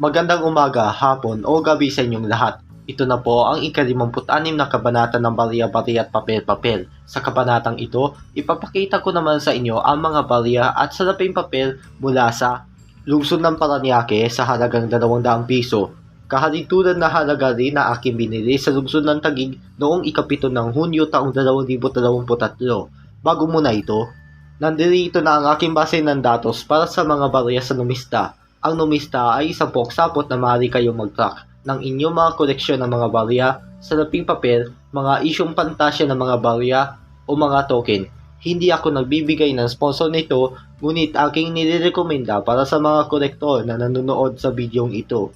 Magandang umaga, hapon o gabi sa inyong lahat. Ito na po ang ika-56 na kabanata ng Barya-Barya at Papel-Papel. Sa kabanatang ito, ipapakita ko naman sa inyo ang mga barya at salaping papel mula sa lungsod ng Paranaque sa halagang 200 piso. Kahalintulad na halaga rin na aking binili sa lungsod ng Tagig noong ikapito ng Hunyo taong 2023. Bago muna ito, nandito na ang aking base ng datos para sa mga barya sa numista. Ang numista ay isang poksapot na maaari kayong mag-track ng inyong mga koleksyon ng mga barya, salaping papel, mga isyong pantasya ng mga barya o mga token. Hindi ako nagbibigay ng sponsor nito, ngunit aking nirekomenda para sa mga kolektor na nanonood sa bidyong ito.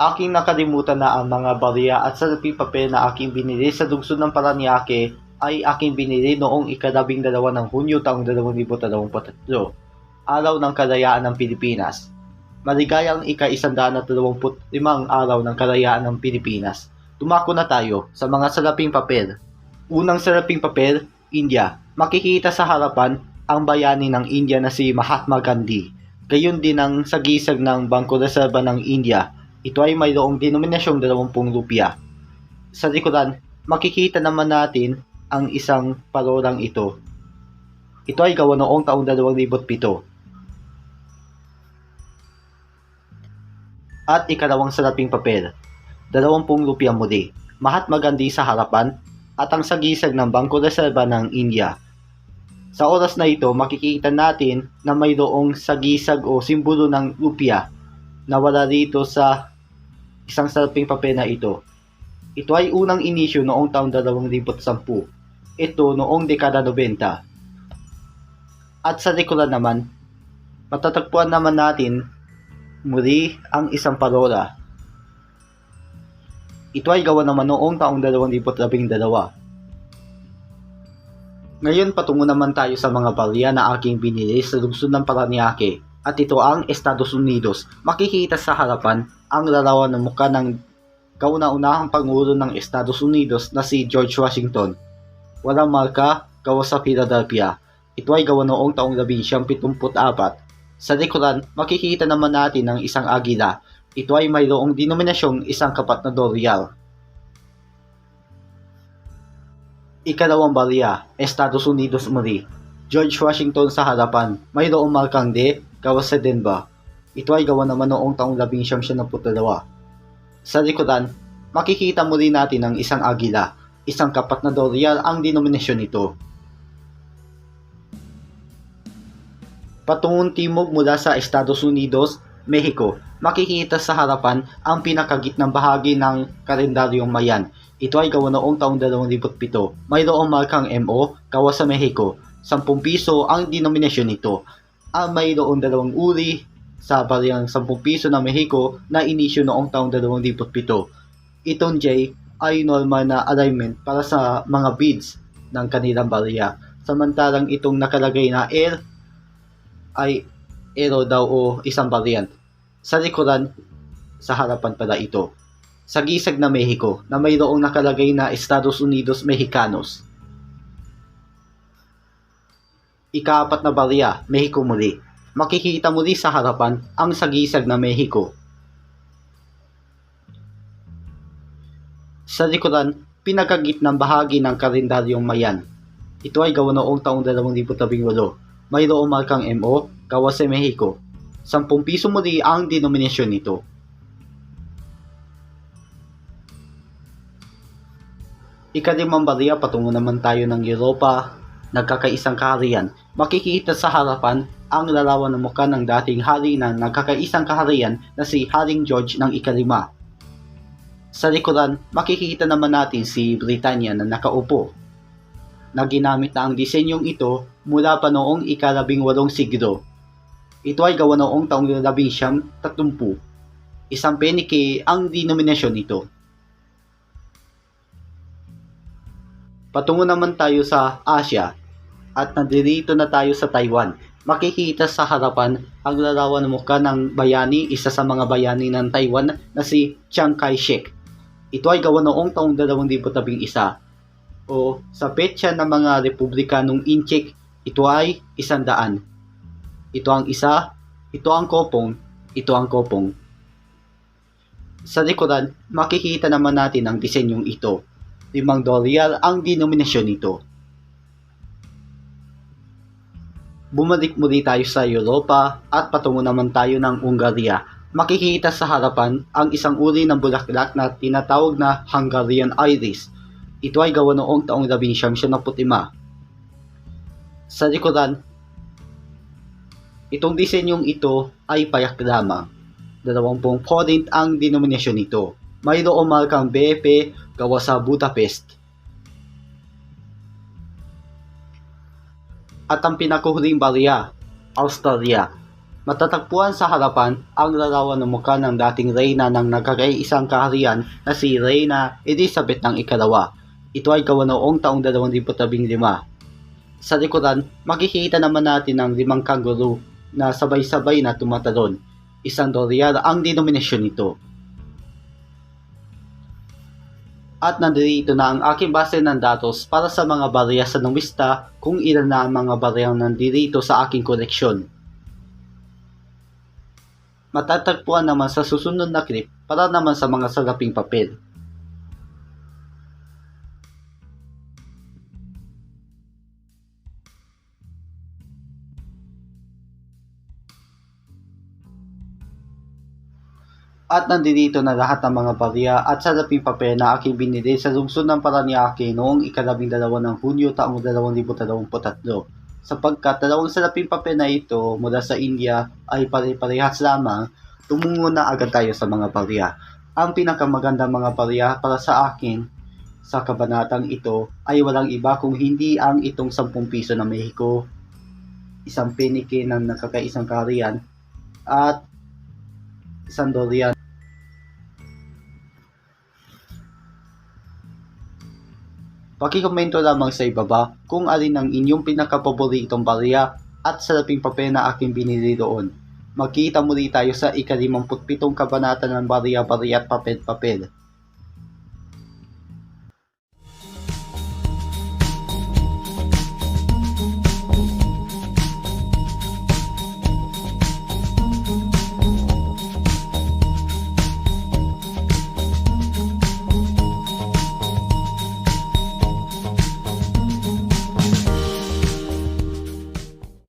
Aking nakalimutan na ang mga barya at salaping papel na aking binili sa lungsod ng Paranaque ay aking binili noong ikalabing dalawa ng Hunyo taong 2023, araw ng kalayaan ng Pilipinas. Maligayang ika-125 araw ng kalayaan ng Pilipinas. Tumako na tayo sa mga salaping papel. Unang salaping papel, India. Makikita sa harapan ang bayani ng India na si Mahatma Gandhi. Gayon din ang sagisag ng Bangko Reserva ng India ito ay mayroong denominasyong 20 rupya. Sa likuran, makikita naman natin ang isang parolang ito. Ito ay gawa noong taong 2007. At ikalawang salaping papel, 20 rupya muli. Mahatma Gandhi sa harapan at ang sagisag ng Bangko Reserva ng India. Sa oras na ito, makikita natin na mayroong sagisag o simbolo ng rupya na wala dito sa isang salping papel na ito. Ito ay unang inisyo noong taong 2010. Ito noong dekada 90. At sa likuran naman, matatagpuan naman natin muli ang isang parola. Ito ay gawa naman noong taong 2012. Ngayon patungo naman tayo sa mga barya na aking binili sa lungsod ng Paranaque at ito ang Estados Unidos. Makikita sa harapan ang larawan ng mukha ng kauna-unahang Pangulo ng Estados Unidos na si George Washington. Walang marka, gawa sa Philadelphia. Ito ay gawa noong taong 1974. Sa likuran, makikita naman natin ang isang agila. Ito ay mayroong denominasyong isang kapat na dolyar. Ikalawang barya, Estados Unidos muli. George Washington sa harapan, mayroong markang D, gawa sa Denver. Ito ay gawa naman noong taong 1972. Sa likuran, makikita muli natin ang isang agila, isang kapat na dolyar ang denominasyon nito. Patungong timog mula sa Estados Unidos, Mexico, makikita sa harapan ang pinakagitnang bahagi ng kalendaryong mayan. Ito ay gawa noong taong 2007. Mayroong markang MO, gawa sa Mexico. 10 piso ang denominasyon nito. Ang mayroong dalawang uri sa bariyang 10 piso ng Mexico na inisyo noong taong 2007. Itong J ay normal na alignment para sa mga beads ng kanilang barya. Samantalang itong nakalagay na L ay arrow daw o isang variant. Sa likuran, sa harapan pala ito. Sa gisag na Mexico na mayroong nakalagay na Estados Unidos Mexicanos. Ikaapat na barya, Mexico muli. Makikita muli sa harapan ang sagisag na Mexico. Sa likuran, pinakagitnang bahagi ng kalendaryong mayan. Ito ay gawa noong taong 2018. Mayroong markang MO, gawa sa Mexico. 10 piso muli ang denominasyon nito. Ikalimang barya patungo naman tayo ng Europa, nagkakaisang kaharian. Makikita sa harapan ang larawan ng mukha ng dating hari ng nagkakaisang kaharian na si Haring George ng ikalima. Sa likuran, makikita naman natin si Britanya na nakaupo. Na ginamit na ang disenyong ito mula pa noong ikalabing walong siglo. Ito ay gawa noong taong labing siyam tatlumpu. Isang penike ang denominasyon nito. Patungo naman tayo sa Asia at nandito na tayo sa Taiwan. Makikita sa harapan ang larawan ng mukha ng bayani, isa sa mga bayani ng Taiwan na si Chiang Kai-shek. Ito ay gawa noong taong 2011 o sa petsa ng mga Republikanong Inchik, ito ay isandaan. Ito ang isa, ito ang kopong, ito ang kopong. Sa likuran, makikita naman natin ang disenyong ito. Limang dolyar ang denominasyon nito. Bumalik muli tayo sa Europa at patungo naman tayo ng Ungaria. Makikita sa harapan ang isang uri ng bulaklak na tinatawag na Hungarian Iris. Ito ay gawa noong taong 1975. Sa likuran, itong disenyong ito ay payak lamang. 20 forint ang denominasyon nito. Mayroong markang BEP gawa sa Budapest. At ang pinakuhuling barya, Australia. Matatagpuan sa harapan ang larawan ng mukha ng dating reyna ng nagkakaisang kaharian na si Reyna Elizabeth ng ikalawa. Ito ay gawa noong taong 2015. Sa likuran, makikita naman natin ang limang kangaroo na sabay-sabay na tumatalon. Isang dolyar ang denominasyon nito. At nandito na ang aking base ng datos para sa mga barya sa numista kung ilan na ang mga baryang nandito sa aking koleksyon. Matatagpuan naman sa susunod na clip para naman sa mga salaping papel. At nandito na lahat ng mga barya at salaping papel na aking binili sa lungsod ng Paranaque noong ikalabing dalawa ng Hunyo taong 2023 sapagkat dalawang salaping papel na ito mula sa India ay pare-parehas lamang, tumungo na agad tayo sa mga barya. Ang pinakamagandang mga barya para sa akin sa kabanatang ito ay walang iba kung hindi ang itong 10 piso na Mexico, isang penike ng nakakaisang kaharian, at isang dorian. Pakikomento lamang sa ibaba kung alin ang inyong pinakapaboritong barya at salaping papel na aking binili doon. Magkita muli tayo sa ikalimamputpitong kabanata ng barya-barya at papel-papel.